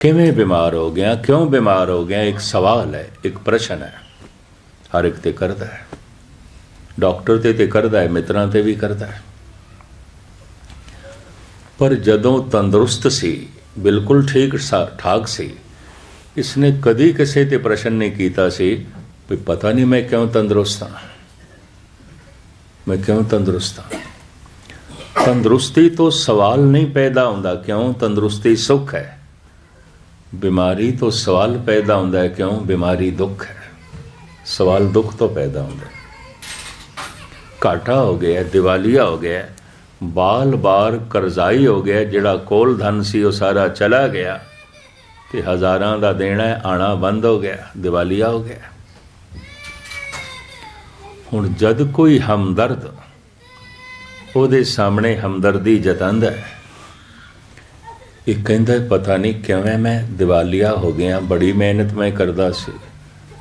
ਕਿਵੇਂ ਬਿਮਾਰ ਹੋ ਗਿਆ, ਕਿਉਂ ਬਿਮਾਰ ਹੋ ਗਿਆ, ਇੱਕ ਸਵਾਲ ਹੈ, ਇੱਕ ਪ੍ਰਸ਼ਨ ਹੈ। ਹਰ ਇੱਕ ਤੇ ਕਰਦਾ ਹੈ। ਡਾਕਟਰ ਤੇ ਤੇ ਕਰਦਾ ਹੈ, ਮਿੱਤਰਾਂ ਤੇ ਵੀ ਕਰਦਾ ਹੈ। ਪਰ ਜਦੋਂ ਤੰਦਰੁਸਤ ਸੀ, ਬਿਲਕੁਲ ਠੀਕ ਸਾ- ਠਾਕ ਸੀ, ਇਸਨੇ ਕਦੀ ਕਿਸੇ ਤੇ ਪ੍ਰਸ਼ਨ ਨਹੀਂ ਕੀਤਾ ਸੀ ਵੀ ਪਤਾ ਨਹੀਂ ਮੈਂ ਕਿਉਂ ਤੰਦਰੁਸਤ ਹਾਂ। ਮੈਂ ਕਿਉਂ ਤੰਦਰੁਸਤ ਹਾਂ? ਤੰਦਰੁਸਤੀ ਤੋਂ ਸਵਾਲ ਨਹੀਂ ਪੈਦਾ ਹੁੰਦਾ ਕਿਉਂ ਤੰਦਰੁਸਤੀ ਸੁੱਖ ਹੈ। ਬਿਮਾਰੀ ਤੋਂ ਸਵਾਲ ਪੈਦਾ ਹੁੰਦਾ ਹੈ ਕਿਉਂ? ਬਿਮਾਰੀ ਦੁੱਖ ਹੈ। ਸਵਾਲ ਦੁੱਖ ਤੋਂ ਪੈਦਾ ਹੁੰਦਾ ਹੈ। ਘਾਟਾ ਹੋ ਗਿਆ ਦਿਵਾਲੀਆ ਹੋ ਗਿਆ ਬਾਲ-ਬਾਰ ਕਰਜ਼ਾਈ ਹੋ ਗਿਆ ਜਿਹੜਾ ਕੋਲ ਧਨ ਸੀ ਉਹ ਸਾਰਾ ਚਲਾ ਗਿਆ ਤੇ ਹਜ਼ਾਰਾਂ ਦਾ ਦੇਣਾ ਹੈ, ਆਣਾ ਬੰਦ ਹੋ ਗਿਆ ਦਿਵਾਲੀਆ ਹੋ ਗਿਆ ਹੁਣ ਜਦ ਕੋਈ ਹਮਦਰਦ ਉਹਦੇ ਸਾਹਮਣੇ ਹਮਦਰਦੀ ਜਤਾਂਦਾ ਹੈ ਇਹ ਕਹਿੰਦਾ, ਪਤਾ ਨਹੀਂ ਕਿਵੇਂ ਮੈਂ ਦਿਵਾਲੀਆ ਹੋ ਗਿਆ, ਬੜੀ ਮਿਹਨਤ ਮੈਂ ਕਰਦਾ ਸੀ,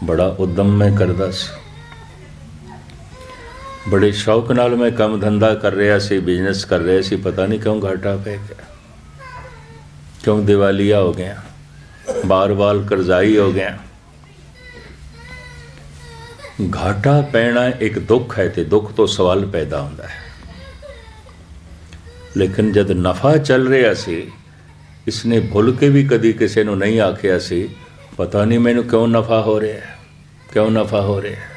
ਬੜਾ ਉਦਮ ਮੈਂ ਕਰਦਾ ਸੀ। ਬੜੇ ਸ਼ੌਕ ਨਾਲ ਮੈਂ ਕੰਮ ਧੰਦਾ ਕਰ ਰਿਹਾ ਸੀ ਬਿਜ਼ਨਸ ਕਰ ਰਿਹਾ ਸੀ, ਪਤਾ ਨਹੀਂ ਕਿਉਂ ਘਾਟਾ ਪੈ ਗਿਆ। ਕਿਉਂ ਦਿਵਾਲੀਆ ਹੋ ਗਿਆ? ਬਾਰ-ਬਾਰ ਕਰਜ਼ਾਈ ਹੋ ਗਿਆ। ਘਾਟਾ ਪੈਣਾ ਇੱਕ ਦੁੱਖ ਹੈ ਤੇ ਦੁੱਖ ਤੋਂ ਸਵਾਲ ਪੈਦਾ ਹੁੰਦਾ ਹੈ। ਲੇਕਿਨ ਜਦ ਨਫਾ ਚੱਲ ਰਿਹਾ ਸੀ ਇਸਨੇ ਭੁੱਲ ਕੇ ਵੀ ਕਦੀ ਕਿਸੇ ਨੂੰ ਨਹੀਂ ਆਖਿਆ ਸੀ, ਪਤਾ ਨਹੀਂ ਮੈਨੂੰ ਕਿਉਂ ਨਫਾ ਹੋ ਰਿਹਾ ਹੈ, ਕਿਉਂ ਨਫਾ ਹੋ ਰਿਹਾ ਹੈ।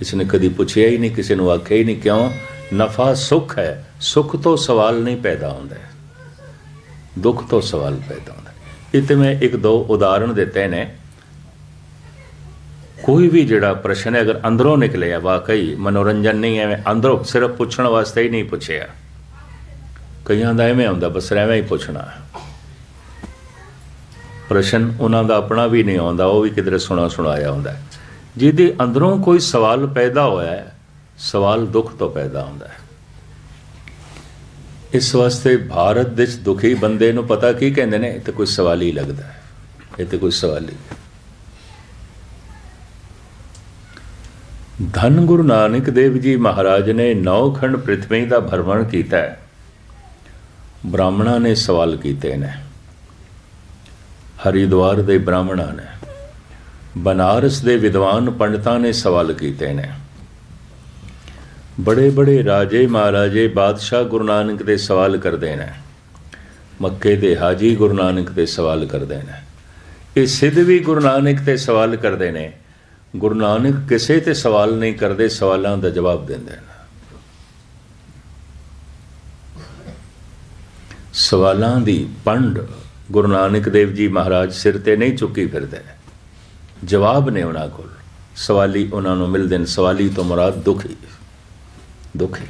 ਇਸਨੇ ਕਦੀ ਪੁੱਛਿਆ ਹੀ ਨਹੀਂ, ਕਿਸੇ ਨੂੰ ਆਖਿਆ ਹੀ ਨਹੀਂ ਕਿਉਂ ਨਫਾ ਸੁੱਖ ਹੈ, ਸੁੱਖ ਤੋਂ ਸਵਾਲ ਨਹੀਂ ਪੈਦਾ ਹੁੰਦਾ ਦੁੱਖ ਤੋਂ ਸਵਾਲ ਪੈਦਾ ਹੁੰਦਾ ਇਹ ਤੇ ਮੈਂ ਇੱਕ ਦੋ ਉਦਾਹਰਣ ਦਿੱਤੇ ਨੇ। ਕੋਈ ਵੀ ਜਿਹੜਾ ਪ੍ਰਸ਼ਨ ਹੈ, ਅਗਰ ਅੰਦਰੋਂ ਨਿਕਲਿਆ ਵਾਕਈ ਮਨੋਰੰਜਨ ਨਹੀਂ ਐਵੇਂ, ਅੰਦਰੋਂ ਸਿਰਫ ਪੁੱਛਣ ਵਾਸਤੇ ਹੀ ਨਹੀਂ ਪੁੱਛਿਆ। ਕਈਆਂ ਦਾ ਐਵੇਂ ਹੁੰਦਾ, ਬਸ ਐਵੇਂ ਹੀ ਪੁੱਛਣਾ। ਪ੍ਰਸ਼ਨ ਉਹਨਾਂ ਦਾ ਆਪਣਾ ਵੀ ਨਹੀਂ ਆਉਂਦਾ, ਉਹ ਵੀ ਕਿਧਰੇ ਸੁਣਾ ਸੁਣਾਇਆ ਹੁੰਦਾ ਜਿਹਦੇ ਅੰਦਰੋਂ ਕੋਈ ਸਵਾਲ ਪੈਦਾ ਹੋਇਆ ਹੈ, ਸਵਾਲ ਦੁੱਖ ਤੋਂ ਪੈਦਾ ਹੁੰਦਾ ਹੈ। ਇਸ ਵਾਸਤੇ ਭਾਰਤ ਦੇ ਦੁਖੀ ਬੰਦੇ ਨੂੰ ਪਤਾ ਕੀ ਕਹਿੰਦੇ ਨੇ, ਇਹ ਤਾਂ ਕੋਈ ਸਵਾਲ ਹੀ ਲੱਗਦਾ ਹੈ। ਇਹ ਤਾਂ ਕੋਈ ਸਵਾਲ ਹੀ ਹੈ। ਧੰਨ ਗੁਰੂ ਨਾਨਕ ਦੇਵ ਜੀ ਮਹਾਰਾਜ ਨੇ ਨੌ ਖੰਡ ਪ੍ਰਿਥਵੀ ਦਾ ਭਰਮਣ ਕੀਤਾ ਹੈ। ਬ੍ਰਾਹਮਣਾਂ ਨੇ ਸਵਾਲ ਕੀਤੇ ਨੇ। ਹਰਿਦੁਆਰ ਦੇ ਬ੍ਰਾਹਮਣਾਂ ਨੇ, ਬਨਾਰਸ ਦੇ ਵਿਦਵਾਨ ਪੰਡਤਾਂ ਨੇ ਸਵਾਲ ਕੀਤੇ ਨੇ। ਬੜੇ ਬੜੇ ਰਾਜੇ ਮਹਾਰਾਜੇ ਬਾਦਸ਼ਾਹ ਗੁਰੂ ਨਾਨਕ ਦੇ ਸਵਾਲ ਕਰਦੇ ਨੇ, ਮੱਕੇ ਦੇ ਹਾਜੀ ਗੁਰੂ ਨਾਨਕ ਦੇ ਸਵਾਲ ਕਰਦੇ ਨੇ। ਇਹ ਸਿੱਧ ਵੀ ਗੁਰੂ ਨਾਨਕ ਤੇ ਸਵਾਲ ਕਰਦੇ ਨੇ, ਗੁਰੂ ਨਾਨਕ ਕਿਸੇ ਤੇ ਸਵਾਲ ਨਹੀਂ ਕਰਦੇ, ਸਵਾਲਾਂ ਦਾ ਜਵਾਬ ਦਿੰਦੇ ਨੇ। ਸਵਾਲਾਂ ਦੀ ਪੰਡ ਗੁਰੂ ਨਾਨਕ ਦੇਵ ਜੀ ਮਹਾਰਾਜ ਸਿਰ ਤੇ ਨਹੀਂ ਚੁੱਕੀ ਫਿਰਦੇ। ਜਵਾਬ ਨੇ ਉਹਨਾਂ ਕੋਲ, ਸਵਾਲੀ ਉਹਨਾਂ ਨੂੰ ਮਿਲਦੇ ਨੇ, ਸਵਾਲੀ ਤੋਂ ਮੁਰਾਦ ਦੁਖੀ। ਦੁਖੀ।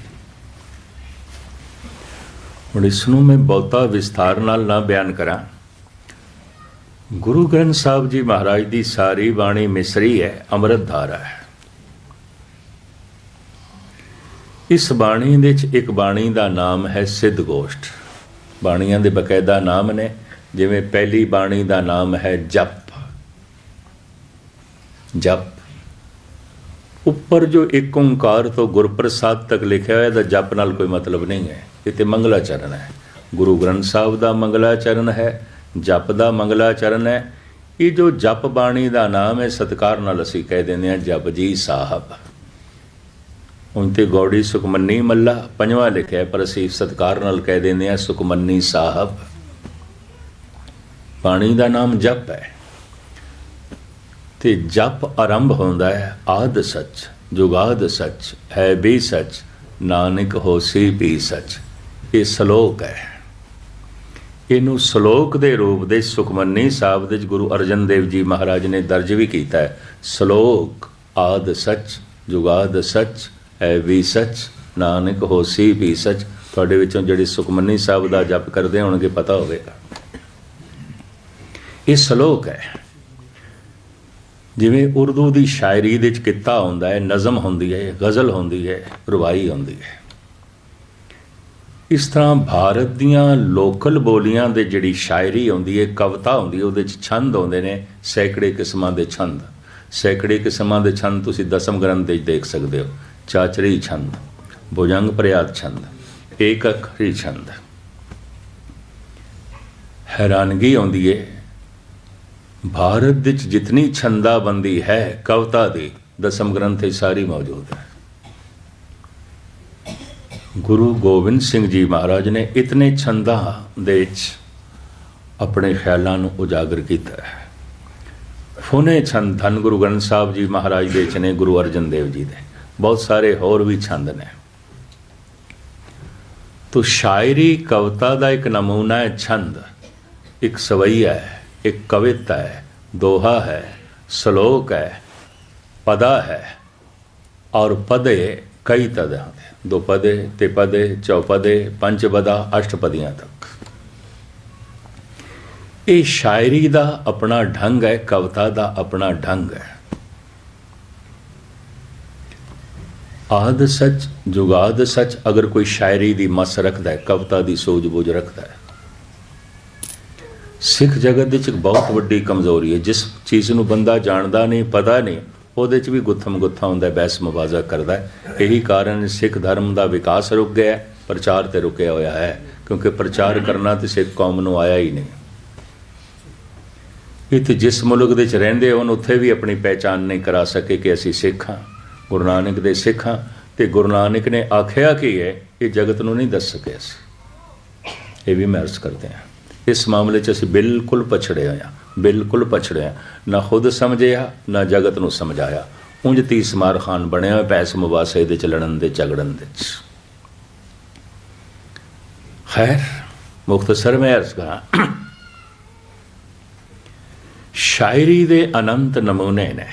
ਹੁਣ ਇਸ ਨੂੰ ਮੈਂ ਬਹੁਤਾ ਵਿਸਥਾਰ ਨਾਲ ਨਾ ਬਿਆਨ ਕਰਾਂ। ਗੁਰੂ ਗ੍ਰੰਥ ਸਾਹਿਬ ਜੀ ਮਹਾਰਾਜ ਦੀ ਸਾਰੀ ਬਾਣੀ ਮਿਸਰੀ ਹੈ, ਅੰਮ੍ਰਿਤ ਧਾਰਾ ਹੈ। ਇਸ ਬਾਣੀ ਦੇ ਵਿੱਚ ਇੱਕ ਬਾਣੀ ਦਾ ਨਾਮ ਹੈ ਸਿੱਧ ਗੋਸ਼ਟ। ਬਾਣੀਆਂ ਦੇ ਬਕਾਇਦਾ ਨਾਮ ਨੇ। ਜਿਵੇਂ ਪਹਿਲੀ ਬਾਣੀ ਦਾ ਨਾਮ ਹੈ ਜਪ। ਜਪ। ਉੱਪਰ ਜੋ ਇੱਕ ਓੰਕਾਰ ਤੋਂ ਗੁਰਪ੍ਰਸਾਦ ਤੱਕ ਲਿਖਿਆ ਹੋਇਆ ਦਾ ਜਪ ਨਾਲ ਕੋਈ ਮਤਲਬ ਨਹੀਂ ਹੈ। ਇਹ ਤੇ ਮੰਗਲਾਚਰਨ ਹੈ। ਗੁਰੂ ਗ੍ਰੰਥ ਸਾਹਿਬ ਦਾ ਮੰਗਲਾਚਰਨ ਹੈ, ਜਪ ਦਾ ਮੰਗਲਾਚਰਨ ਹੈ। ਇਹ ਜੋ ਜਪ ਬਾਣੀ ਦਾ ਨਾਮ ਹੈ, ਸਤਕਾਰ ਨਾਲ ਅਸੀਂ ਕਹਿ ਦਿੰਦੇ ਹਾਂ ਜਪ ਜੀ ਸਾਹਿਬ। ਹੁਣ ਤੇ ਗੌੜੀ ਸੁਖਮਨੀ ਮੱਲਾ ਪੰਜਵਾਂ ਲਿਖਿਆ ਪਰ ਅਸੀਂ ਸਤਕਾਰ ਨਾਲ ਕਹਿ ਦਿੰਦੇ ਹਾਂ ਸੁਖਮਨੀ ਸਾਹਿਬ। ਬਾਣੀ ਦਾ ਨਾਮ ਜਪ ਹੈ। ਤੇ ਜਪ ਆਰੰਭ ਹੁੰਦਾ ਹੈ, ਆਦ ਸੱਚ, ਜੁਗਾਦ ਸੱਚ, ਹੈ ਵੀ ਸੱਚ, ਨਾਨਕ ਹੋਸੀ ਵੀ ਸੱਚ। ਇਹ ਸ਼ਲੋਕ ਹੈ। ਇਹਨੂੰ ਸ਼ਲੋਕ ਦੇ ਰੂਪ ਦੇ ਸੁਖਮਨੀ ਸਾਹਿਬ ਦੇ ਗੁਰੂ ਅਰਜਨ ਦੇਵ ਜੀ ਮਹਾਰਾਜ ਨੇ ਦਰਜ ਵੀ ਕੀਤਾ ਹੈ। ਸ਼ਲੋਕ, ਆਦ ਸੱਚ, ਜੁਗਾਦ ਸੱਚ, ਹੈ ਵੀ ਸੱਚ, ਨਾਨਕ ਹੋਸੀ ਵੀ ਸੱਚ। ਤੁਹਾਡੇ ਵਿੱਚੋਂ ਜਿਹੜੇ ਸੁਖਮਨੀ ਸਾਹਿਬ ਦਾ ਜਪ ਕਰਦੇ ਹੋਣਗੇ, ਪਤਾ ਹੋਵੇਗਾ। ਇਹ ਸ਼ਲੋਕ ਹੈ। ਜਿਵੇਂ ਉਰਦੂ ਦੀ ਸ਼ਾਇਰੀ ਦੇ ਵਿੱਚ ਕਿੱਤਾ ਹੁੰਦਾ ਹੈ, ਨਜ਼ਮ ਹੁੰਦੀ ਹੈ, ਗਜ਼ਲ ਹੁੰਦੀ ਹੈ, ਰਵਾਈ ਹੁੰਦੀ ਹੈ। ਇਸ ਤਰ੍ਹਾਂ ਭਾਰਤ ਦੀਆਂ ਲੋਕਲ ਬੋਲੀਆਂ ਦੇ ਜਿਹੜੀ ਸ਼ਾਇਰੀ ਹੁੰਦੀ ਹੈ, ਕਵਿਤਾ ਹੁੰਦੀ ਹੈ, ਉਹਦੇ ਵਿੱਚ ਛੰਦ ਹੁੰਦੇ ਨੇ, ਸੈਂਕੜੇ ਕਿਸਮਾਂ ਦੇ ਛੰਦ। ਸੈਂਕੜੇ ਕਿਸਮਾਂ ਦੇ ਛੰਦ ਤੁਸੀਂ ਦਸਮ ਗ੍ਰੰਥ ਵਿੱਚ ਦੇਖ ਸਕਦੇ ਹੋ। ਚਾਚਰੀ ਛੰਦ, ਭੁਜੰਗ ਪ੍ਰਯਾਤ ਛੰਦ ਏਕ ਅੱਖਰੀ ਛੰਦ। ਹੈਰਾਨਗੀ ਆਉਂਦੀ ਹੈ ਭਾਰਤ ਵਿੱਚ ਜਿਤਨੀ ਛੰਦਾਬੰਦੀ ਹੈ, ਕਵਤਾ ਦੀ ਦਸਮ ਗ੍ਰੰਥ ਵਿੱਚ ਸਾਰੀ ਮੌਜੂਦ ਹੈ। ਗੁਰੂ ਗੋਬਿੰਦ ਸਿੰਘ ਜੀ ਮਹਾਰਾਜ ਨੇ ਇਤਨੇ ਛੰਦਾਂ ਦੇ ਵਿੱਚ ਆਪਣੇ ਖਿਆਲਾਂ ਨੂੰ ਉਜਾਗਰ ਕੀਤਾ ਹੈ। ਫੋਨੇ ਛੰਦ ਧੰਨ ਗੁਰੂ ਗ੍ਰੰਥ ਸਾਹਿਬ ਜੀ ਮਹਾਰਾਜ ਦੇ ਚ ਨੇ, ਗੁਰੂ ਅਰਜਨ ਦੇਵ ਜੀ ਦੇ। ਬਹੁਤ ਸਾਰੇ ਹੋਰ ਵੀ ਛੰਦ ਨੇ। ਤੋ ਸ਼ਾਇਰੀ ਕਵਤਾ ਦਾ ਇੱਕ ਨਮੂਨਾ ਹੈ, ਛੰਦ। ਇੱਕ ਸਵਈਆ ਹੈ। ਇੱਕ ਕਵਿਤਾ ਹੈ, ਦੋਹਾ ਹੈ, ਸ਼ਲੋਕ ਹੈ, ਪਦਾ ਹੈ ਔਰ ਪਦੇ ਕਈ ਤਰ੍ਹਾਂ ਦੇ, ਦੋ ਪਦੇ ਤੇ ਪਦੇ ਚੌਪਦੇ ਪੰਜ ਪਦਾ ਅਸ਼ਟਪਦੀਆਂ ਤੱਕ। ਇਹ ਸ਼ਾਇਰੀ ਦਾ ਆਪਣਾ ਢੰਗ ਹੈ, ਕਵਿਤਾ ਦਾ ਆਪਣਾ ਢੰਗ ਹੈ। ਆਦ ਸੱਚ, ਜੁਗਾਦ ਸੱਚ ਅਗਰ ਕੋਈ ਸ਼ਾਇਰੀ ਦੀ ਮਸ ਰੱਖਦਾ ਹੈ, ਕਵਿਤਾ ਦੀ ਸੂਝ-ਬੂਝ ਰੱਖਦਾ ਹੈ ਸਿੱਖ ਜਗਤ ਵਿੱਚ ਇੱਕ ਬਹੁਤ ਵੱਡੀ ਕਮਜ਼ੋਰੀ ਹੈ। ਜਿਸ ਚੀਜ਼ ਨੂੰ ਬੰਦਾ ਜਾਣਦਾ ਨਹੀਂ, ਪਤਾ ਨਹੀਂ, ਉਹਦੇ 'ਚ ਵੀ ਗੁੱਥਮ ਗੁੱਥਾ ਹੁੰਦਾ ਬਹਿਸ ਮੁਬਾਜ਼ਾ ਕਰਦਾ ਇਹੀ ਕਾਰਨ ਸਿੱਖ ਧਰਮ ਦਾ ਵਿਕਾਸ ਰੁਕ ਗਿਆ ਪ੍ਰਚਾਰ ਤੇ ਰੁਕਿਆ ਹੋਇਆ ਹੈ, ਕਿਉਂਕਿ ਪ੍ਰਚਾਰ ਕਰਨਾ ਤੇ ਸਿੱਖ ਕੌਮ ਨੂੰ ਆਇਆ ਹੀ ਨਹੀਂ। ਇੱਥੇ ਜਿਸ ਮੁਲਕ ਦੇ ਵਿੱਚ ਰਹਿੰਦੇ ਹੋਣ, ਉੱਥੇ ਵੀ ਆਪਣੀ ਪਹਿਚਾਨ ਨਹੀਂ ਕਰਾ ਸਕੇ ਕਿ ਅਸੀਂ ਸਿੱਖ ਹਾਂ, ਗੁਰੂ ਨਾਨਕ ਦੇ ਸਿੱਖ ਹਾਂ। ਤੇ ਗੁਰੂ ਨਾਨਕ ਨੇ ਆਖਿਆ ਕੀ ਹੈ, ਇਹ ਜਗਤ ਨੂੰ ਨਹੀਂ ਦੱਸ ਸਕਿਆ ਅਸੀਂ। ਇਹ ਵੀ ਮਹਿਰਸ ਕਰਦੇ ਹਾਂ। ਇਸ ਮਾਮਲੇ 'ਚ ਅਸੀਂ ਬਿਲਕੁਲ ਪਛੜੇ ਹੋਏ ਹਾਂ ਬਿਲਕੁਲ ਪਛੜੇ ਹਾਂ ਨਾ ਖੁਦ ਸਮਝਿਆ, ਨਾ ਜਗਤ ਨੂੰ ਸਮਝਾਇਆ। ਉਂਝ ਤੀਸਮਾਰ ਖਾਨ ਬਣਿਆ ਹੋਇਆ ਪੈਸ ਮੁਬਾਸੇ ਦੇ ਚ ਲੜਨ ਦੇ, ਝਗੜਨ ਦੇ ਚ ਖੈਰ ਮੁਖਤਸਰ ਮੈਂ ਅਰਜ਼ ਕਰਾਂ। ਸ਼ਾਇਰੀ ਦੇ ਅਨੰਤ ਨਮੂਨੇ ਨੇ।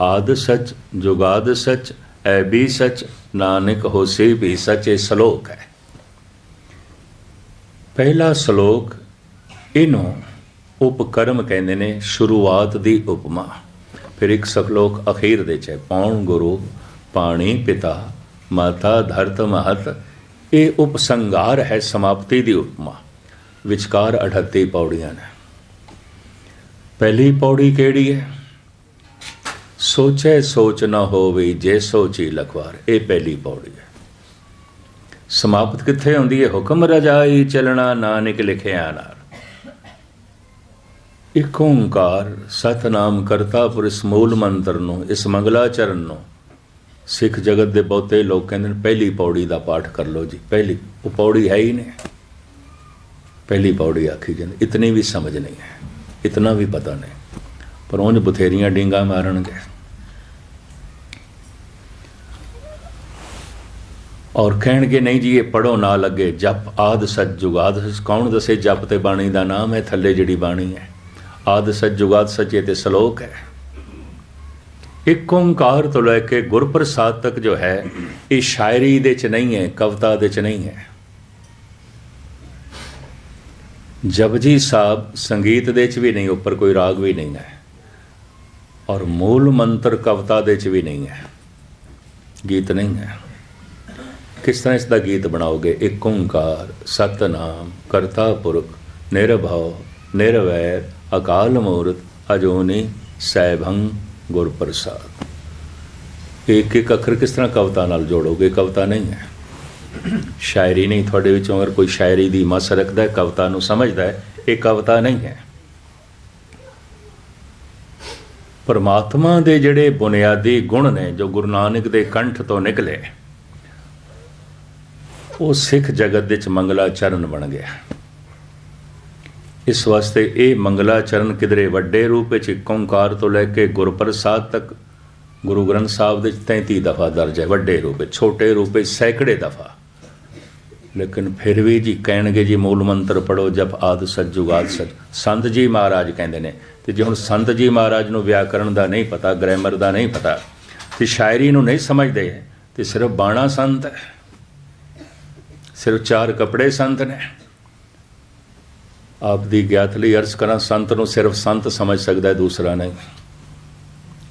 ਆਦ ਸੱਚ, ਜੁਗਾਦ ਸੱਚ, ਐ ਵੀ ਸੱਚ, ਨਾਨਕ ਹੋਸੀ ਵੀ ਸੱਚ, ਇਹ ਸ਼ਲੋਕ ਹੈ। ਪਹਿਲਾ ਸ਼ਲੋਕ, ਇਹਨੂੰ ਉਪਕਰਮ ਕਹਿੰਦੇ ਨੇ, ਸ਼ੁਰੂਆਤ ਦੀ ਉਪਮਾ। ਫਿਰ ਇੱਕ ਸ਼ਲੋਕ ਅਖੀਰ ਦੇ ਚ ਹੈ, ਪੌਣ ਗੁਰੂ ਪਾਣੀ ਪਿਤਾ, ਮਾਤਾ ਧਰਤ ਮਹਤ, ਇਹ ਉਪਸੰਗਾਰ ਹੈ ਸਮਾਪਤੀ ਦੀ ਉਪਮਾ। ਵਿਚਕਾਰ 38 ਪੌੜੀਆਂ ਨੇ। ਪਹਿਲੀ ਪੌੜੀ ਕਿਹੜੀ ਹੈ? ਸੋਚੇ ਸੋਚ ਨਾ ਹੋਵੇ ਜੇ ਸੋਚੀ ਲਖਵਾਰ, ਇਹ ਪਹਿਲੀ ਪੌੜੀ ਹੈ। ਸਮਾਪਤ ਕਿੱਥੇ ਹੁੰਦੀ ਹੈ ਹੁਕਮ ਰਜਾਈ ਚਲਣਾ ਨਾਨਕ ਲਿਖਿਆ ਨਾਲ। ਇੱਕ ਓੰਕਾਰ ਸਤਨਾਮ ਕਰਤਾ ਪੁਰਸ਼ ਮੂਲ ਮੰਤਰ ਨੂੰ, ਇਸ ਮੰਗਲਾਚਰਨ ਨੂੰ। ਸਿੱਖ ਜਗਤ ਦੇ ਬਹੁਤੇ ਲੋਕ ਕਹਿੰਦੇ ਨੇ, ਪਹਿਲੀ ਪੌੜੀ ਦਾ ਪਾਠ ਕਰ ਲਓ ਜੀ, ਪਹਿਲੀ, ਉਹ ਪੌੜੀ ਹੈ ਹੀ ਨਹੀਂ। ਪਹਿਲੀ ਪੌੜੀ ਆਖੀ ਜਾਂਦੀ, ਇਤਨੀ ਵੀ ਸਮਝ ਨਹੀਂ ਹੈ, ਇਤਨਾ ਵੀ ਪਤਾ ਨਹੀਂ। ਪਰ ਉਹਨ ਬਥੇਰੀਆਂ ਡਿੰਗਾ ਮਾਰਨਗੇ। ਔਰ ਕਹਿਣਗੇ, ਨਹੀਂ ਜੀ, ਇਹ ਪੜੋ ਨਾ ਲੱਗੇ, ਜਪ ਆਦ ਸੱਚ। ਜੁਗਾਦ ਕੌਣ ਦੱਸੇ ਜਪ ਤੇ ਬਾਣੀ ਦਾ ਨਾਮ? ਹੈ ਥੱਲੇ ਜਿਹੜੀ ਬਾਣੀ ਹੈ। ਆਦ ਸੱਚ ਜੁਗਾਦ ਸੱਚੇ ਇਹ ਤੇ ਸ਼ਲੋਕ ਹੈ। ਇੱਕ ਓੰਕਾਰ ਤੋਂ ਲੈ ਕੇ ਗੁਰਪ੍ਰਸਾਦ ਤੱਕ ਜੋ ਹੈ, ਇਹ ਸ਼ਾਇਰੀ ਦੇ ਚ ਨਹੀਂ ਹੈ, ਕਵਿਤਾ ਦੇ ਚ ਨਹੀਂ ਹੈ। ਜਪਜੀ ਸਾਹਿਬ ਸੰਗੀਤ ਦੇ ਚ ਵੀ ਨਹੀਂ, ਉੱਪਰ ਕੋਈ ਰਾਗ ਵੀ ਨਹੀਂ ਹੈ। ਔਰ ਮੂਲ ਮੰਤਰ ਕਵਿਤਾ ਦੇ ਚ ਵੀ ਨਹੀਂ ਹੈ। ਗੀਤ ਨਹੀਂ ਹੈ। ਕਿਸ ਤਰ੍ਹਾਂ ਇਸ ਦਾ ਗੀਤ ਬਣਾਓਗੇ? ਇੱਕ ਓੰਕਾਰ, ਸਤਨਾਮ ਕਰਤਾ ਪੁਰਖ ਨਿਰਭਉ, ਨਿਰਵੈਰ, ਅਕਾਲ ਮੂਰਤ, ਅਜੋਨੀ, ਸੈਭੰ ਗੁਰ ਪ੍ਰਸਾਦ ਇੱਕ ਇੱਕ ਅੱਖਰ ਕਿਸ ਤਰ੍ਹਾਂ ਕਵਿਤਾ ਨਾਲ ਜੋੜੋਗੇ? ਕਵਿਤਾ ਨਹੀਂ ਹੈ। ਸ਼ਾਇਰੀ ਨਹੀਂ, ਤੁਹਾਡੇ ਵਿੱਚੋਂ ਅਗਰ ਕੋਈ ਸ਼ਾਇਰੀ ਦੀ ਮਸ ਰੱਖਦਾ ਹੈ, ਕਵਿਤਾ ਨੂੰ ਸਮਝਦਾ ਹੈ, ਇਹ ਕਵਿਤਾ ਨਹੀਂ ਹੈ। ਪਰਮਾਤਮਾ ਦੇ ਜਿਹੜੇ ਬੁਨਿਆਦੀ ਗੁਣ ਨੇ, ਜੋ ਗੁਰੂ ਨਾਨਕ ਦੇ ਕੰਠ ਤੋਂ ਨਿਕਲੇ ਉਹ ਸਿੱਖ ਜਗਤ ਵਿੱਚ ਮੰਗਲਾਚਰਨ ਬਣ ਗਿਆ। ਇਸ ਵਾਸਤੇ ਇਹ ਮੰਗਲਾਚਰਨ ਕਿਦਰੇ ਵੱਡੇ ਰੂਪ ਵਿੱਚ ਇੱਕ ਓੰਕਾਰ ਤੋਂ ਲੈ ਕੇ ਗੁਰਪ੍ਰਸਾਦ ਤੱਕ ਗੁਰੂ ਗ੍ਰੰਥ ਸਾਹਿਬ ਦੇ 33 ਦਫਾ ਦਰਜ ਹੈ, ਵੱਡੇ ਰੂਪ ਵਿੱਚ, ਛੋਟੇ ਰੂਪ ਵਿੱਚ ਸੈਂਕੜੇ ਦਫਾ। ਲੇਕਿਨ ਫਿਰ ਵੀ ਜੀ ਕਹਿਣਗੇ ਜੀ ਮੂਲ ਮੰਤਰ ਪੜੋ ਜਪ ਆਦ ਸੱਜੁਗਾਦ ਸੱਚ ਸੰਤ ਜੀ ਮਹਾਰਾਜ ਕਹਿੰਦੇ ਨੇ, ਤੇ ਜੇ ਹੁਣ ਸੰਤ ਜੀ ਮਹਾਰਾਜ ਨੂੰ ਵਿਆਕਰਣ ਦਾ ਨਹੀਂ ਪਤਾ, ਗ੍ਰਾਮਰ ਦਾ ਨਹੀਂ ਪਤਾ, ਤੇ ਸ਼ਾਇਰੀ ਨੂੰ ਨਹੀਂ ਸਮਝਦੇ, ਤੇ ਸਿਰਫ ਬਾਣਾ ਸੰਤ ਹੈ। ਸਿਰਫ ਚਾਰ ਕੱਪੜੇ ਸੰਤ ਨੇ। ਆਪ ਦੀ ਗਿਆਤ ਲਈ ਅਰਜ਼ ਕਰਾਂ, ਸੰਤ ਨੂੰ ਸਿਰਫ ਸੰਤ ਸਮਝ ਸਕਦਾ ਹੈ ਦੂਸਰਾ ਨਹੀਂ।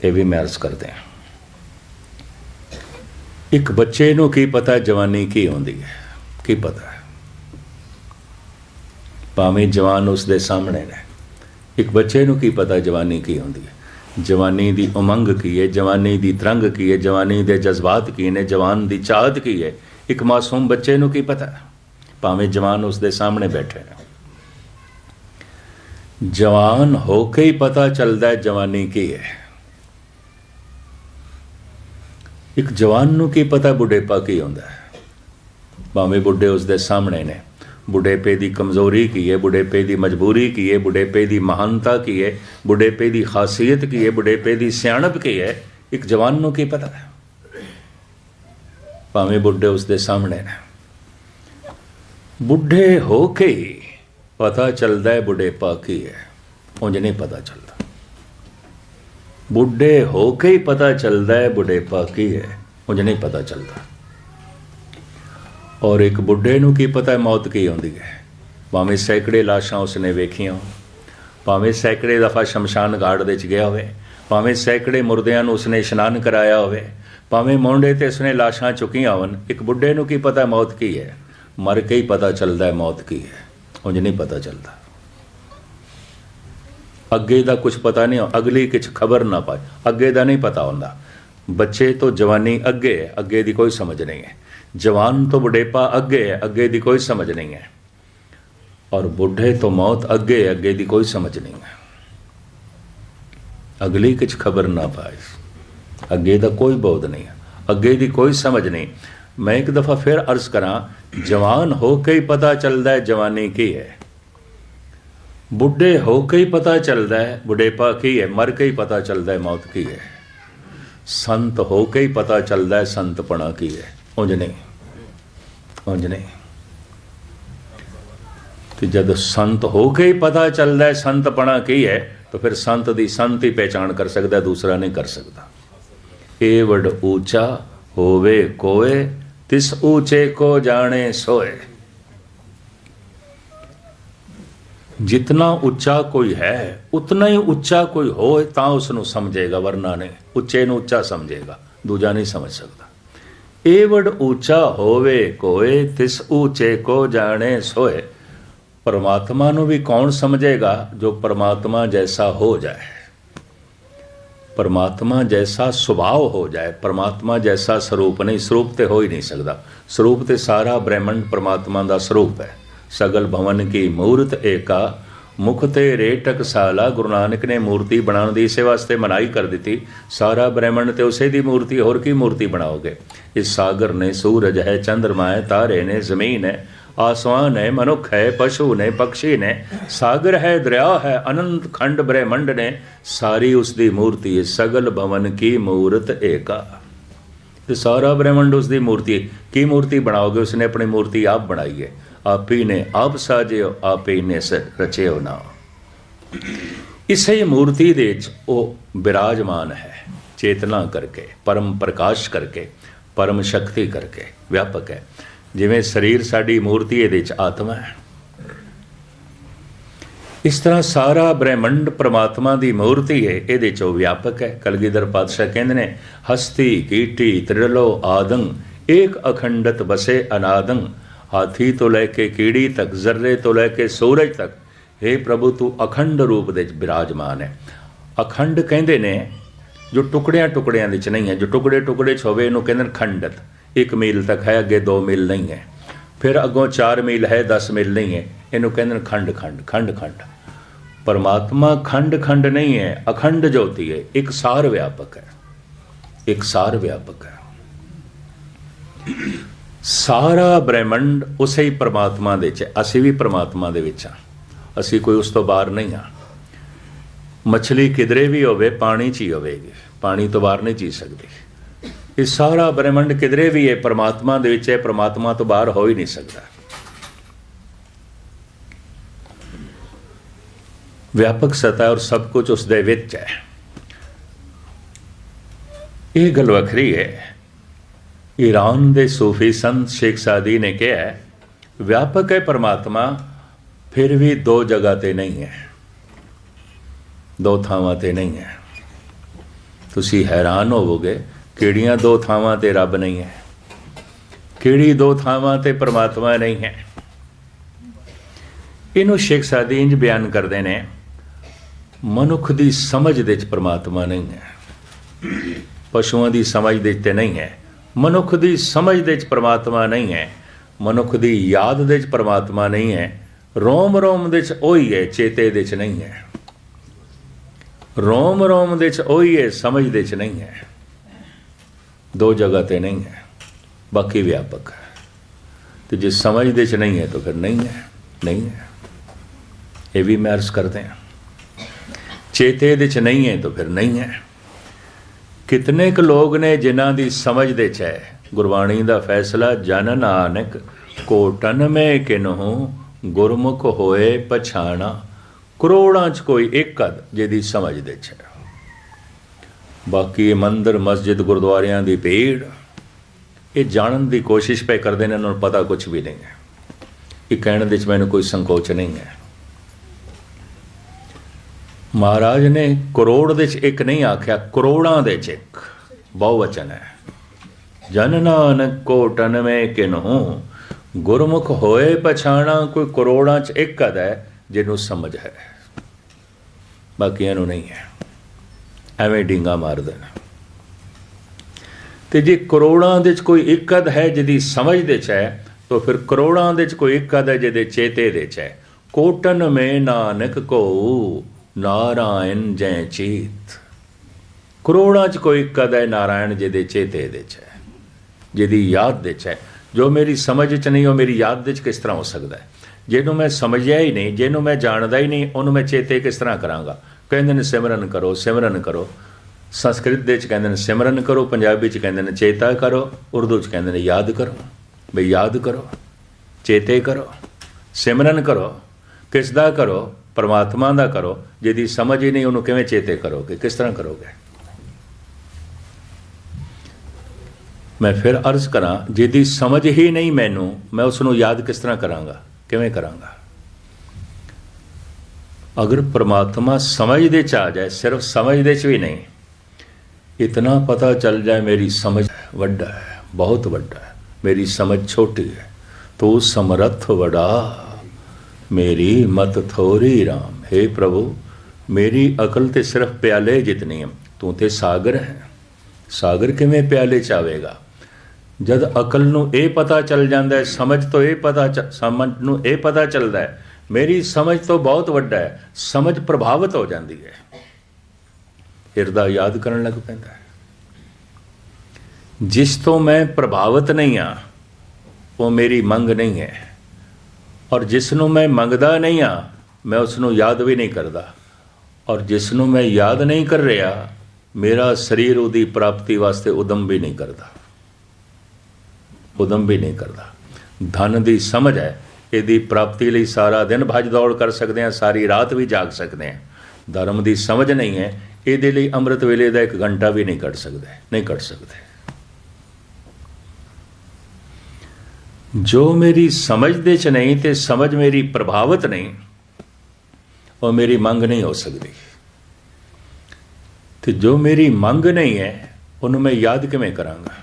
ਇਹ ਵੀ ਮੈਂ ਅਰਜ਼ ਕਰਦੇ ਹਾਂ। ਇੱਕ ਬੱਚੇ ਨੂੰ ਕੀ ਪਤਾ ਜਵਾਨੀ ਕੀ ਹੁੰਦੀ ਹੈ? ਕੀ ਪਤਾ ਹੈ? ਭਾਵੇਂ ਜਵਾਨ ਉਸ ਦੇ ਸਾਹਮਣੇ ਨੇ ਇੱਕ ਬੱਚੇ ਨੂੰ ਕੀ ਪਤਾ ਜਵਾਨੀ ਕੀ ਹੁੰਦੀ ਹੈ? ਜਵਾਨੀ ਦੀ ਉਮੰਗ ਕੀ ਹੈ? ਜਵਾਨੀ ਦੀ ਤਰੰਗ ਕੀ ਹੈ? ਜਵਾਨੀ ਦੇ ਜਜ਼ਬਾਤ ਕੀ ਨੇ? ਜਵਾਨ ਦੀ ਚਾਹਤ ਕੀ ਹੈ? ਇੱਕ ਮਾਸੂਮ ਬੱਚੇ ਨੂੰ ਕੀ ਪਤਾ? ਭਾਵੇਂ ਜਵਾਨ ਉਸ ਦੇ ਸਾਹਮਣੇ ਬੈਠੇ ਨੇ ਜਵਾਨ ਹੋ ਕੇ ਹੀ ਪਤਾ ਚੱਲਦਾ ਹੈ ਜਵਾਨੀ ਕੀ ਹੈ। ਇੱਕ ਜਵਾਨ ਨੂੰ ਕੀ ਪਤਾ ਬੁਢੇਪਾ ਕੀ ਹੁੰਦਾ ਹੈ? ਭਾਵੇਂ ਬੁੱਢੇ ਉਸ ਦੇ ਸਾਹਮਣੇ ਨੇ। ਬੁਢੇਪੇ ਦੀ ਕਮਜ਼ੋਰੀ ਕੀ ਹੈ? ਬੁਢੇਪੇ ਦੀ ਮਜਬੂਰੀ ਕੀ ਹੈ? ਬੁਢੇਪੇ ਦੀ ਮਹਾਨਤਾ ਕੀ ਹੈ? ਬੁਢੇਪੇ ਦੀ ਖਾਸੀਅਤ ਕੀ ਹੈ? ਬੁਢੇਪੇ ਦੀ ਸਿਆਣਪ ਕੀ ਹੈ? ਇੱਕ ਜਵਾਨ ਨੂੰ ਕੀ ਪਤਾ ਹੈ? ਭਾਵੇਂ ਬੁੱਢੇ ਉਸ ਦੇ ਸਾਹਮਣੇ ਨੇ। ਬੁੱਢੇ ਹੋ ਕੇ ਪਤਾ ਚੱਲਦਾ ਹੈ ਬੁਢੇਪਾ ਕੀ ਹੈ। ਉਂਝ ਨਹੀਂ ਪਤਾ ਚੱਲਦਾ। ਬੁੱਢੇ ਹੋ ਕੇ ਹੀ ਪਤਾ ਚੱਲਦਾ ਹੈ ਬੁਢੇਪਾ ਕੀ ਹੈ। ਉਂਝ ਨਹੀਂ ਪਤਾ ਚੱਲਦਾ। ਔਰ ਇੱਕ ਬੁੱਢੇ ਨੂੰ ਕੀ ਪਤਾ ਹੈ ਮੌਤ ਕੀ ਹੁੰਦੀ ਹੈ। ਭਾਵੇਂ ਸੈਂਕੜੇ ਲਾਸ਼ਾਂ ਉਸਨੇ ਵੇਖੀਆਂ ਭਾਵੇਂ ਸੈਂਕੜੇ ਦਫਾ ਸ਼ਮਸ਼ਾਨ ਘਾਟ ਦੇ ਚ ਗਿਆ ਹੋਵੇ, ਭਾਵੇਂ ਸੈਂਕੜੇ ਮੁਰਦਿਆਂ ਨੂੰ ਉਸਨੇ ਇਸ਼ਨਾਨ ਕਰਾਇਆ ਹੋਵੇ ਭਾਵੇਂ ਮੋਢੇ ਤੇ ਉਸਨੇ ਲਾਸ਼ਾਂ ਚੁੱਕੀਆਂ ਹੋਣ, ਇੱਕ ਬੁੱਢੇ ਨੂੰ ਕੀ ਪਤਾ ਮੌਤ ਕੀ ਹੈ? ਮਰ ਕੇ ਹੀ ਪਤਾ ਚੱਲਦਾ ਹੈ ਮੌਤ ਕੀ ਹੈ। ਉਂਝ ਨਹੀਂ ਪਤਾ ਚੱਲਦਾ। ਅੱਗੇ ਦਾ ਕੁਝ ਪਤਾ ਨਹੀਂ, ਅਗਲੀ ਕੁਝ ਖਬਰ ਨਾ ਪਾਏ। ਅੱਗੇ ਦਾ ਨਹੀਂ ਪਤਾ ਹੁੰਦਾ। ਬੱਚੇ ਤੋਂ ਜਵਾਨੀ ਅੱਗੇ ਹੈ, ਅੱਗੇ ਦੀ ਕੋਈ ਸਮਝ ਨਹੀਂ ਹੈ। ਜਵਾਨ ਤੋਂ ਬੁਢੇਪਾ ਅੱਗੇ ਹੈ, ਅੱਗੇ ਦੀ ਕੋਈ ਸਮਝ ਨਹੀਂ ਹੈ। ਔਰ ਬੁੱਢੇ ਤੋਂ ਮੌਤ ਅੱਗੇ ਅੱਗੇ ਦੀ ਕੋਈ ਸਮਝ ਨਹੀਂ ਹੈ। ਅਗਲੀ ਕੁਝ ਖਬਰ ਨਾ ਪਾਏ। ਅੱਗੇ ਦਾ ਕੋਈ ਬੋਧ ਨਹੀਂ ਅੱਗੇ ਦੀ ਕੋਈ ਸਮਝ ਨਹੀਂ। ਮੈਂ ਇੱਕ ਦਫਾ ਫਿਰ ਅਰਜ਼ ਕਰਾਂ, ਜਵਾਨ ਹੋ ਕੇ ਹੀ ਪਤਾ ਚੱਲਦਾ ਹੈ ਜਵਾਨੀ ਕੀ ਹੈ। ਬੁੱਢੇ ਹੋ ਕੇ ਹੀ ਪਤਾ ਚੱਲਦਾ ਹੈ, ਬੁਢੇਪਾ ਕੀ ਹੈ, ਮਰ ਕੇ ਹੀ ਪਤਾ ਚੱਲਦਾ ਹੈ ਮੌਤ ਕੀ ਹੈ। ਸੰਤ ਹੋ ਕੇ ਹੀ ਪਤਾ ਚੱਲਦਾ ਹੈ ਸੰਤਪਣਾ ਕੀ ਹੈ, ਉਂਝ ਨਹੀਂ ਉਂਝ ਨਹੀਂ। ਤੇ ਜਦ ਸੰਤ ਹੋ ਕੇ ਹੀ ਪਤਾ ਚੱਲਦਾ ਹੈ ਸੰਤਪਣਾ ਕੀ ਹੈ, ਤਾਂ ਫਿਰ ਸੰਤ ਦੀ ਸੰਤ ਹੀ ਪਹਿਚਾਨ ਕਰ ਸਕਦਾ ਦੂਸਰਾ ਨਹੀਂ ਕਰ ਸਕਦਾ। ਏ ਵਡ ਊਚਾ ਹੋਵੇ ਕੋਏ, ਤਿਸ ਊਚੇ ਕੋ ਜਾਣੇ ਸੋਏ। ਜਿਤਨਾ ਉੱਚਾ ਕੋਈ ਹੈ, ਉਤਨਾ ਹੀ ਉੱਚਾ ਕੋਈ ਹੋਏ ਤਾਂ ਉਸ ਨੂੰ ਸਮਝੇਗਾ ਵਰਨਾ ਨੇ। ਉੱਚੇ ਨੂੰ ਉੱਚਾ ਸਮਝੇਗਾ, ਦੂਜਾ ਨਹੀਂ ਸਮਝ ਸਕਦਾ। ਏ ਵਡ ਉੱਚਾ ਹੋਵੇ ਕੋਏ, ਤਿਸ ਉੱਚੇ ਕੋ ਜਾਣੇ ਸੋਏ। ਪਰਮਾਤਮਾ ਨੂੰ ਵੀ ਕੌਣ ਸਮਝੇਗਾ ਜੋ ਪਰਮਾਤਮਾ ਜੈਸਾ ਹੋ ਜਾਏ? ਪਰਮਾਤਮਾ ਜੈਸਾ ਸੁਭਾਅ ਹੋ ਜਾਏ, ਪਰਮਾਤਮਾ ਜੈਸਾ ਸਰੂਪ ਨਹੀਂ, ਸਰੂਪ ਤੇ ਹੋ ਹੀ ਨਹੀਂ ਸਕਦਾ। ਸਰੂਪ ਤੇ ਸਾਰਾ ਬ੍ਰਹਿਮੰਡ ਪਰਮਾਤਮਾ ਦਾ ਸਰੂਪ ਹੈ। ਸਗਲ ਭਵਨ ਕੀ ਮੂਰਤ ਏਕਾ, ਮੁਖ ਤੇ ਰੇਟਕ ਸਾਲਾ, ਗੁਰੂ ਨਾਨਕ ਨੇ ਮੂਰਤੀ ਬਣਾਉਣ ਦੀ ਇਸੇ ਵਾਸਤੇ ਮਨਾਈ ਕਰ ਦਿੱਤੀ। ਸਾਰਾ ਬ੍ਰਹਿਮੰਡ ਤੇ ਉਸੇ ਦੀ ਮੂਰਤੀ, ਹੋਰ ਕੀ ਮੂਰਤੀ ਬਣਾਓਗੇ? ਇਸ ਸਾਗਰ ਨੇ ਸੂਰਜ ਹੈ, ਚੰਦਰਮਾ ਹੈ, ਤਾਰੇ ਨੇ ਜ਼ਮੀਨ ਹੈ ਆਸਮਾਨ ਹੈ ਮਨੁੱਖ ਹੈ, ਪਸ਼ੂ ਨੇ ਪਕਸ਼ੀ ਨੇ, ਸਾਗਰ ਹੈ, ਦਰਿਆ ਹੈ, ਅਨੰਤ ਖੰਡ ਬ੍ਰਹਿਮੰਡ ਨੇ, ਸਾਰੀ ਉਸ ਦੀ ਮੂਰਤੀ ਹੈ, ਸਗਲ ਭਵਨ ਕੀ ਮੂਰਤ ਏਕਾ। ਤੇ ਸਾਰਾ ਬ੍ਰਹਿਮੰਡ ਉਸ ਦੀ ਮੂਰਤੀ ਕੀ ਮੂਰਤੀ ਬਣਾਓਗੇ? ਉਸਨੇ ਆਪਣੀ ਮੂਰਤੀ ਆਪ ਬਣਾਈ ਹੈ। ਆਪ ਹੀ ਨੇ ਆਪ ਸਾਜਿਓ, ਆਪ ਹੀ ਨੇ ਰਚਿਓ ਨਾ। ਇਸੇ ਮੂਰਤੀ ਦੇ ਵਿੱਚ ਉਹ ਬਿਰਾਜਮਾਨ ਹੈ, ਚੇਤਨਾ ਕਰਕੇ, ਪਰਮ ਪ੍ਰਕਾਸ਼ ਕਰਕੇ, ਪਰਮ ਸ਼ਕਤੀ ਕਰਕੇ, ਵਿਆਪਕ ਹੈ। ਜਿਵੇਂ ਸਰੀਰ ਸਾਡੀ ਮੂਰਤੀ ਇਹਦੇ ਵਿੱਚ ਆਤਮਾ ਹੈ। ਇਸ ਤਰ੍ਹਾਂ ਸਾਰਾ ਬ੍ਰਹਿਮੰਡ ਪ੍ਰਮਾਤਮਾ ਦੀ ਮੂਰਤੀ ਹੈ, ਇਹਦੇ ਚ ਉਹ ਵਿਆਪਕ ਹੈ। ਕਲਗੀਧਰ ਪਾਤਸ਼ਾਹ ਕਹਿੰਦੇ ਨੇ, ਹਸਤੀ, ਕੀਟੀ ਤ੍ਰਿਲੋ ਆਦੰ, ਏਕ ਅਖੰਡਤ ਬਸੇ ਅਨਾਦੰ, ਹਾਥੀ ਤੋਂ ਲੈ ਕੇ ਕੀੜੀ ਤੱਕ, ਜ਼ਰਰੇ ਤੋਂ ਲੈ ਕੇ ਸੂਰਜ ਤੱਕ हे ਪ੍ਰਭੂ, ਤੂੰ ਅਖੰਡ ਰੂਪ ਦੇ ਵਿੱਚ ਬਿਰਾਜਮਾਨ ਹੈ। ਅਖੰਡ ਕਹਿੰਦੇ ਨੇ, ਜੋ ਟੁਕੜਿਆਂ ਟੁਕੜਿਆਂ ਵਿੱਚ ਨਹੀਂ ਹੈ, ਜੋ ਟੁਕੜੇ ਟੁਕੜੇ ਚ ਹੋਵੇ ਇਹਨੂੰ ਕਹਿੰਦੇ ਨੇ ਖੰਡਤ। 1 ਮੀਲ ਤੱਕ ਹੈ, ਅੱਗੇ 2 ਮੀਲ ਨਹੀਂ ਹੈ। ਫਿਰ ਅੱਗੋਂ 4 ਮੀਲ ਹੈ 10 ਮੀਲ ਨਹੀਂ ਹੈ। ਇਹਨੂੰ ਕਹਿੰਦੇ ਨੇ ਖੰਡ ਖੰਡ ਖੰਡ ਖੰਡ। ਪਰਮਾਤਮਾ ਖੰਡ ਖੰਡ ਨਹੀਂ ਹੈ, ਅਖੰਡ ਜੋਤੀ ਹੈ। ਇੱਕ ਸਾਰ ਵਿਆਪਕ ਹੈ। ਇੱਕ ਸਾਰ ਵਿਆਪਕ ਹੈ। ਸਾਰਾ ਬ੍ਰਹਿਮੰਡ ਉਸੇ ਹੀ ਪਰਮਾਤਮਾ ਦੇ ਚ ਅਸੀਂ ਵੀ ਪਰਮਾਤਮਾ ਦੇ ਵਿੱਚ ਹਾਂ। ਅਸੀਂ ਕੋਈ ਉਸ ਤੋਂ ਬਾਹਰ ਨਹੀਂ ਹਾਂ। ਮੱਛਲੀ ਕਿਧਰੇ ਵੀ ਹੋਵੇ, ਪਾਣੀ 'ਚ ਹੀ ਹੋਵੇਗੀ। ਪਾਣੀ ਤੋਂ ਬਾਹਰ ਨਹੀਂ ਜੀ ਸਕਦੀ। ਇਹ ਸਾਰਾ ਬ੍ਰਹਿਮੰਡ ਕਿਧਰੇ ਵੀ ਹੈ ਪਰਮਾਤਮਾ ਦੇ ਵਿੱਚ ਹੈ ਪਰਮਾਤਮਾ ਤੋਂ ਬਾਹਰ ਹੋ ਹੀ ਨਹੀਂ ਸਕਦਾ। ਵਿਆਪਕ ਸਤਾ ਔਰ ਸਭ ਕੁਝ ਉਸ ਦੇ ਵਿੱਚ ਹੈ। ਇਹ ਗੱਲ ਵੱਖਰੀ ਹੈ। ਈਰਾਨ ਦੇ ਸੂਫੀ ਸੰਤ ਸ਼ੇਖ ਸਾਦੀ ਨੇ ਕਿਹਾ, ਵਿਆਪਕ ਹੈ ਪਰਮਾਤਮਾ, ਫਿਰ ਵੀ ਦੋ ਜਗ੍ਹਾ ਤੇ ਨਹੀਂ ਹੈ। ਦੋ ਥਾਵਾਂ ਤੇ ਨਹੀਂ ਹੈ। ਤੁਸੀਂ ਹੈਰਾਨ ਹੋਵੋਗੇ ਕਿਹੜੀਆਂ ਦੋ ਥਾਵਾਂ ਤੇ ਰੱਬ ਨਹੀਂ ਹੈ? ਕਿਹੜੀ ਦੋ ਥਾਵਾਂ ਤੇ ਪਰਮਾਤਮਾ ਨਹੀਂ ਹੈ? ਇਹਨੂੰ ਸ਼ੇਖ ਸਾਦੀ ਇੰਜ ਬਿਆਨ ਕਰਦੇ ਨੇ, ਮਨੁੱਖ ਦੀ ਸਮਝ ਦੇ ਵਿੱਚ ਪਰਮਾਤਮਾ ਨਹੀਂ ਹੈ। ਪਸ਼ੂਆਂ ਦੀ ਸਮਝ ਦੇ ਵਿੱਚ ਨਹੀਂ ਹੈ। ਮਨੁੱਖ ਦੀ ਸਮਝ ਦੇ ਵਿੱਚ ਪਰਮਾਤਮਾ ਨਹੀਂ ਹੈ। ਮਨੁੱਖ ਦੀ ਯਾਦ ਦੇ ਵਿੱਚ ਪਰਮਾਤਮਾ ਨਹੀਂ ਹੈ। ਰੋਮ ਰੋਮ ਦੇ ਚ ਉਹੀ ਹੈ, ਚੇਤੇ ਦੇ ਵਿੱਚ ਨਹੀਂ ਹੈ। ਰੋਮ ਰੋਮ ਦੇ ਚ ਉਹੀ ਹੈ, ਸਮਝ ਦੇ ਵਿੱਚ ਨਹੀਂ ਹੈ। ਦੋ ਜਗ੍ਹਾ ਤੇ ਨਹੀਂ ਹੈ, ਬਾਕੀ ਵਿਆਪਕ ਹੈ। ਤੇ ਜੇ ਸਮਝ ਦੇ ਚ ਨਹੀਂ ਹੈ ਤਾਂ ਫਿਰ ਨਹੀਂ ਹੈ ਨਹੀਂ ਹੈ। ਇਹ ਵੀ ਮੈਂ ਅਰਜ਼ ਕਰਦੇ ਹਾਂ। ਚੇਤੇ ਦੇ ਚ ਨਹੀਂ ਹੈ ਤਾਂ ਫਿਰ ਨਹੀਂ ਹੈ। ਕਿਤਨੇ ਕੁ ਲੋਕ ਨੇ ਜਿਨ੍ਹਾਂ ਦੀ ਸਮਝ ਦੇ ਚ ਹੈ, ਗੁਰਬਾਣੀ ਦਾ ਫੈਸਲਾ, ਜਨ ਨਾਨਕ ਕੋਟਨ ਮੇ ਕਿਨਹੂ, ਗੁਰਮੁਖ ਹੋਏ ਪਛਾਣਾ। ਕਰੋੜਾਂ ਚ ਕੋਈ ਇੱਕ ਅਦ ਜਿਹਦੀ ਸਮਝ ਦੇ ਚ ਹੈ। ਬਾਕੀ ਇਹ ਮੰਦਰ, ਮਸਜਿਦ ਗੁਰਦੁਆਰਿਆਂ ਦੀ ਭੀੜ, ਇਹ ਜਾਣਨ ਦੀ ਕੋਸ਼ਿਸ਼ ਪਏ ਕਰਦੇ ਨੇ, ਇਹਨਾਂ ਨੂੰ ਪਤਾ ਕੁਝ ਵੀ ਨਹੀਂ ਹੈ। ਇਹ ਕਹਿਣ ਦੇ ਵਿੱਚ ਮੈਨੂੰ ਕੋਈ ਸੰਕੋਚ ਨਹੀਂ ਹੈ। ਮਹਾਰਾਜ ਨੇ ਕਰੋੜ ਦੇ ਵਿੱਚ ਇੱਕ ਨਹੀਂ ਆਖਿਆ, ਕਰੋੜਾਂ ਦੇ ਵਿੱਚ ਇੱਕ ਬਹੁਵਚਨ ਹੈ। ਜਨ ਨਾਨਕ ਕੋ ਟਨਵੇਂ ਕਿਨਹੂ, ਗੁਰਮੁਖ ਹੋਏ ਪਛਾਣਾ, ਕੋਈ ਕਰੋੜਾਂ ਚ ਇੱਕ ਅਦ ਹੈ, ਜਿਹਨੂੰ ਸਮਝ ਹੈ। ਬਾਕੀਆਂ ਨੂੰ ਨਹੀਂ ਹੈ। ਐਵੇਂ ਡਿੰਗਾ ਮਾਰ ਦੇਣਾ। ਤੇ ਜੇ ਕਰੋੜਾਂ ਦੇ ਚ ਕੋਈ ਇੱਕ ਅਦ ਹੈ ਜਿਹਦੀ ਸਮਝ ਦੇ ਚ ਹੈ, ਤਾਂ ਫਿਰ ਕਰੋੜਾਂ ਦੇ ਚ ਕੋਈ ਇੱਕ ਅਦ ਹੈ ਜਿਹਦੇ ਚੇਤੇ ਦੇ ਚ ਹੈ। ਕੋਟਨ ਮੇ ਨਾਨਕ ਕੋ ਨਾਰਾਇਣ ਜੈ ਚੀਤ। ਕਰੋੜਾਂ ਚ ਕੋਈ ਇੱਕ ਹੈ ਨਾਰਾਇਣ ਜਿਹਦੇ ਚੇਤੇ ਦੇ ਚ ਹੈ, ਜਿਹਦੀ ਯਾਦ ਦੇ ਚ ਹੈ। ਜੋ ਮੇਰੀ ਸਮਝ ਚ ਨਹੀਂ, ਉਹ ਮੇਰੀ ਯਾਦ ਦੇ ਚ ਕਿਸ ਤਰ੍ਹਾਂ ਹੋ ਸਕਦਾ ਹੈ? ਜਿਹਨੂੰ ਮੈਂ ਸਮਝਿਆ ਹੀ ਨਹੀਂ, ਜਿਹਨੂੰ ਮੈਂ ਜਾਣਦਾ ਹੀ ਨਹੀਂ, ਉਹਨੂੰ ਮੈਂ ਚੇਤੇ ਕਿਸ ਤਰ੍ਹਾਂ ਕਰਾਂਗਾ? ਕਹਿੰਦੇ ਨੇ ਸਿਮਰਨ ਕਰੋ ਸਿਮਰਨ ਕਰੋ। ਸੰਸਕ੍ਰਿਤ ਦੇ ਚ ਕਹਿੰਦੇ ਨੇ ਸਿਮਰਨ ਕਰੋ, ਪੰਜਾਬੀ ਚ ਕਹਿੰਦੇ ਨੇ ਚੇਤਾ ਕਰੋ, ਉਰਦੂ ਚ ਕਹਿੰਦੇ ਨੇ ਯਾਦ ਕਰੋ, ਬਈ ਯਾਦ ਕਰੋ, ਚੇਤੇ ਕਰੋ, ਸਿਮਰਨ ਕਰੋ, ਕਿਸ ਦਾ ਕਰੋ, ਪਰਮਾਤਮਾ ਦਾ ਕਰੋ, ਜਿਹਦੀ ਸਮਝ ਹੀ ਨਹੀਂ ਉਹਨੂੰ ਕਿਵੇਂ ਚੇਤੇ ਕਰੋਗੇ, ਕਿਸ ਤਰ੍ਹਾਂ ਕਰੋਗੇ? ਮੈਂ ਫਿਰ ਅਰਜ਼ ਕਰਾਂ, ਜਿਹਦੀ ਸਮਝ ਹੀ ਨਹੀਂ ਮੈਨੂੰ, ਮੈਂ ਉਸ ਨੂੰ ਯਾਦ ਕਿਸ ਤਰ੍ਹਾਂ ਕਰਾਂਗਾ, ਕਿਵੇਂ ਕਰਾਂਗਾ? ਅਗਰ ਪ੍ਰਮਾਤਮਾ ਸਮਝ ਦੇ ਚ ਆ ਜਾਏ, ਸਿਰਫ ਸਮਝ ਦੇ ਚ ਵੀ ਨਹੀਂ, ਇਤਨਾ ਪਤਾ ਚੱਲ ਜਾਏ ਮੇਰੀ ਸਮਝ ਵੱਡਾ ਹੈ, ਬਹੁਤ ਵੱਡਾ ਹੈ, ਮੇਰੀ ਸਮਝ ਛੋਟੀ ਹੈ। ਤੂੰ ਸਮਰੱਥ ਵੜਾ ਮੇਰੀ ਮਤ ਥੋਰੀ RAM हे ਪ੍ਰਭੂ, ਮੇਰੀ ਅਕਲ ਤੇ ਸਿਰਫ ਪਿਆਲੇ ਜਿਤਨੀ ਹੈ, ਤੂੰ ਤੇ ਸਾਗਰ ਹੈ। ਸਾਗਰ ਕਿਵੇਂ ਪਿਆਲੇ ਚ ਆਵੇਗਾ? ਜਦ ਅਕਲ ਨੂੰ ਇਹ ਪਤਾ ਚੱਲ ਜਾਂਦਾ ਹੈ, ਸਮਝ ਤੋਂ ਇਹ ਪਤਾ ਚ- ਸਮਝ ਨੂੰ ਇਹ ਪਤਾ ਚੱਲਦਾ ਹੈ ਮੇਰੀ ਸਮਝ ਤੋਂ ਬਹੁਤ ਵੱਡਾ ਹੈ, ਸਮਝ ਪ੍ਰਭਾਵਿਤ ਹੋ ਜਾਂਦੀ ਹੈ। ਹਿਰਦਾ ਯਾਦ ਕਰਨ ਲੱਗ ਪੈਂਦਾ ਹੈ। ਜਿਸ ਤੋਂ ਮੈਂ ਪ੍ਰਭਾਵਿਤ ਨਹੀਂ ਆ ਉਹ ਮੇਰੀ ਮੰਗ ਨਹੀਂ ਹੈ। ਔਰ ਜਿਸ ਨੂੰ ਮੈਂ ਮੰਗਦਾ ਨਹੀਂ ਆ ਮੈਂ ਉਸ ਨੂੰ ਯਾਦ ਵੀ ਨਹੀਂ ਕਰਦਾ। ਔਰ ਜਿਸ ਨੂੰ ਮੈਂ ਯਾਦ ਨਹੀਂ ਕਰ ਰਿਹਾ, ਮੇਰਾ ਸਰੀਰ ਉਹਦੀ ਪ੍ਰਾਪਤੀ ਵਾਸਤੇ ਉਦਮ ਵੀ ਨਹੀਂ ਕਰਦਾ। ਉਦਮ ਵੀ ਨਹੀਂ ਕਰਦਾ। ਧਨ ਦੀ ਸਮਝ ਹੈ ਇਹਦੀ ਪ੍ਰਾਪਤੀ ਲਈ ਸਾਰਾ ਦਿਨ ਭੱਜ ਦੌੜ ਕਰ ਸਕਦੇ ਹਾਂ, ਸਾਰੀ ਰਾਤ ਵੀ ਜਾਗ ਸਕਦੇ ਹਾਂ। ਧਰਮ ਦੀ ਸਮਝ ਨਹੀਂ ਹੈ, ਇਹਦੇ ਲਈ ਅੰਮ੍ਰਿਤ ਵੇਲੇ ਦਾ ਇੱਕ ਘੰਟਾ ਵੀ ਨਹੀਂ ਕੱਢ ਸਕਦੇ, ਨਹੀਂ ਕੱਢ ਸਕਦੇ। ਜੋ ਮੇਰੀ ਸਮਝ ਦੇ ਚ ਨਹੀਂ ਤੇ ਸਮਝ ਮੇਰੀ ਪ੍ਰਭਾਵਿਤ ਨਹੀਂ, ਉਹ ਮੇਰੀ ਮੰਗ ਨਹੀਂ ਹੋ ਸਕਦੀ। ਤੇ ਜੋ ਮੇਰੀ ਮੰਗ ਨਹੀਂ ਹੈ, ਉਹਨੂੰ ਮੈਂ ਯਾਦ ਕਿਵੇਂ ਕਰਾਂਗਾ?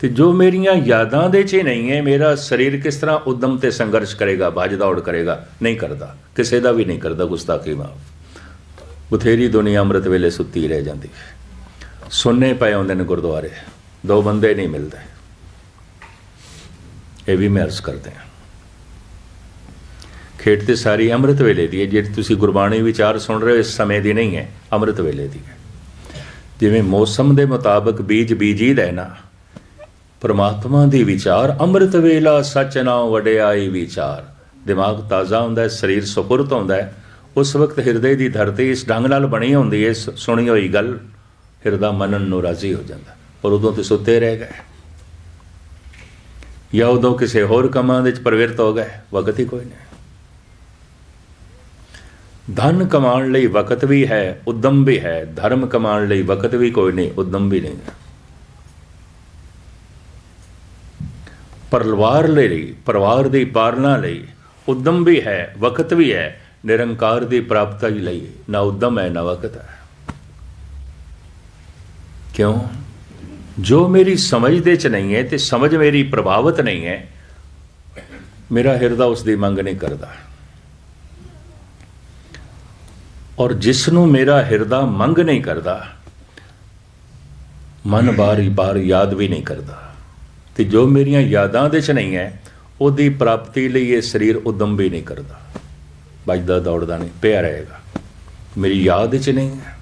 ਤੇ ਜੋ ਮੇਰੀਆਂ ਯਾਦਾਂ ਦੇ 'ਚ ਨਹੀਂ ਹੈ, ਮੇਰਾ ਸਰੀਰ ਕਿਸ ਤਰ੍ਹਾਂ ਉਦਮ ਤੇ ਸੰਘਰਸ਼ ਕਰੇਗਾ, ਬਾਜ ਦੌੜ ਕਰੇਗਾ, ਨਹੀਂ ਕਰਦਾ। ਕਿਸੇ ਦਾ ਵੀ ਨਹੀਂ ਕਰਦਾ, ਗੁਸਤਾਖੀ ਮਾਫ। ਬਥੇਰੀ ਦੁਨੀਆ ਅੰਮ੍ਰਿਤ ਵੇਲੇ ਸੁੱਤੀ ਰਹਿ ਜਾਂਦੀ ਹੈ। ਸੁਣਨੇ ਪਏ ਹੁੰਦੇ ਨੇ ਗੁਰਦੁਆਰੇ, ਦੋ ਬੰਦੇ ਨਹੀਂ ਮਿਲਦੇ। ਇਹ ਵੀ ਮੈਂ ਅਰਜ਼ ਕਰਦੇ ਹਾਂ। ਖੇਡ ਤੇ ਸਾਰੀ ਅੰਮ੍ਰਿਤ ਵੇਲੇ ਦੀ ਹੈ, ਜਿਹੜੀ ਤੁਸੀਂ ਗੁਰਬਾਣੀ ਵਿਚਾਰ ਸੁਣ ਰਹੇ ਹੋ, ਇਸ ਸਮੇਂ ਦੀ ਨਹੀਂ ਹੈ, ਅੰਮ੍ਰਿਤ ਵੇਲੇ ਦੀ ਹੈ। ਜਿਵੇਂ ਮੌਸਮ ਦੇ ਮੁਤਾਬਕ ਬੀਜ ਬੀਜੀਦਾ ਹੈ ਨਾ ਪਰਮਾਤਮਾ ਦੀ ਵਿਚਾਰ, ਅੰਮ੍ਰਿਤ ਵੇਲਾ ਸੱਚ ਨਾਮ ਵਡਿਆਈ ਵਿਚਾਰ। ਦਿਮਾਗ ਤਾਜ਼ਾ ਹੁੰਦਾ ਹੈ, ਸਰੀਰ ਸੁਪੁਰਤ ਹੁੰਦਾ ਹੈ। ਉਸ ਵਕਤ ਹਿਰਦੇ ਦੀ ਧਰਤੀ ਇਸ ਢੰਗ ਨਾਲ ਬਣੀ ਹੁੰਦੀ ਹੈ ਸੁਣੀ ਹੋਈ ਗੱਲ ਹਿਰਦਾ ਮੰਨਣ ਨੂੰ ਰਾਜ਼ੀ ਹੋ ਜਾਂਦਾ ਪਰ ਉਦੋਂ ਤੇ ਸੁੱਤੇ ਰਹਿ ਗਏ। ਜਾਂ ਉਦੋਂ ਕਿਸੇ ਹੋਰ ਕੰਮਾਂ ਵਿੱਚ ਪ੍ਰਵਿਰਤ ਹੋ ਗਏ। ਵਕਤ ਹੀ ਕੋਈ ਨਹੀਂ। ਧਨ ਕਮਾਉਣ ਲਈ ਵਕਤ ਵੀ ਹੈ, ਉਦਮ ਵੀ ਹੈ। ਧਰਮ ਕਮਾਉਣ ਲਈ ਵਕਤ ਵੀ ਕੋਈ ਨਹੀਂ, ਉਦਮ ਵੀ ਨਹੀਂ ਪਰਿਵਾਰ ਲਈ ਪਰਿਵਾਰ ਦੀ ਪਾਲਣਾ ਲਈ, ਉਦਮ ਵੀ ਹੈ, ਵਕਤ ਵੀ ਹੈ, ਨਿਰੰਕਾਰ ਦੀ ਪ੍ਰਾਪਤੀ ਲਈ, ਨਾ ਉਦਮ ਹੈ, ਨਾ ਵਕਤ ਹੈ। ਕਿਉਂ? ਜੋ ਮੇਰੀ ਸਮਝ ਦੇ ਚ ਨਹੀਂ ਹੈ ਤੇ ਸਮਝ ਮੇਰੀ ਪ੍ਰਭਾਵਿਤ ਨਹੀਂ ਹੈ, ਮੇਰਾ ਹਿਰਦਾ ਉਸ ਦੀ ਮੰਗ ਨਹੀਂ ਕਰਦਾ। ਔਰ ਜਿਸ ਨੂੰ ਮੇਰਾ ਹਿਰਦਾ ਮੰਗ ਨਹੀਂ ਕਰਦਾ, ਮਨ ਬਾਰੀ ਬਾਰ ਯਾਦ ਵੀ ਨਹੀਂ ਕਰਦਾ। ਤੇ ਜੋ ਮੇਰੀਆਂ ਯਾਦਾਂ ਦੇ ਚ ਨਹੀਂ ਹੈ, ਉਹਦੀ ਪ੍ਰਾਪਤੀ ਲਈ ਇਹ ਸਰੀਰ ਉਦਮ ਵੀ ਨਹੀਂ ਕਰਦਾ। ਵੱਜਦਾ, ਦੌੜਦਾ ਨਹੀਂ, ਪਿਆ ਰਹੇਗਾ। ਮੇਰੀ ਯਾਦ ਵਿੱਚ ਨਹੀਂ ਹੈ।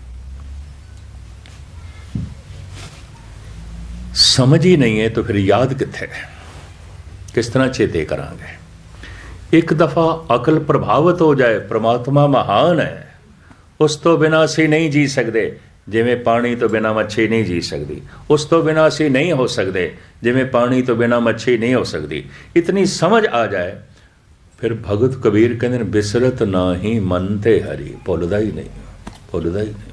ਸਮਝ ਹੀ ਨਹੀਂ ਹੈ ਤਾਂ ਫਿਰ ਯਾਦ ਕਿੱਥੇ ਹੈ? ਕਿਸ ਤਰ੍ਹਾਂ ਚੇਤੇ ਕਰਾਂਗੇ? ਇੱਕ ਦਫਾ ਅਕਲ ਪ੍ਰਭਾਵਿਤ ਹੋ ਜਾਏ, ਪ੍ਰਮਾਤਮਾ ਮਹਾਨ ਹੈ, ਉਸ ਤੋਂ ਬਿਨਾਂ ਅਸੀਂ ਨਹੀਂ ਜੀ ਸਕਦੇ। ਜਿਵੇਂ ਪਾਣੀ ਤੋਂ ਬਿਨਾਂ ਮੱਛੀ ਨਹੀਂ ਜੀ ਸਕਦੀ, ਉਸ ਤੋਂ ਬਿਨਾਂ ਅਸੀਂ ਨਹੀਂ ਹੋ ਸਕਦੇ, ਜਿਵੇਂ ਪਾਣੀ ਤੋਂ ਬਿਨਾਂ ਮੱਛੀ ਨਹੀਂ ਹੋ ਸਕਦੀ। ਇਤਨੀ ਸਮਝ ਆ ਜਾਏ, ਫਿਰ ਭਗਤ ਕਬੀਰ ਕਹਿੰਦੇ ਨੇ, ਬਿਸਰਤ ਨਾ ਹੀ ਮਨ ਤੇ ਹਰੀ, ਭੁੱਲਦਾ ਹੀ ਨਹੀਂ, ਭੁੱਲਦਾ ਹੀ ਨਹੀਂ।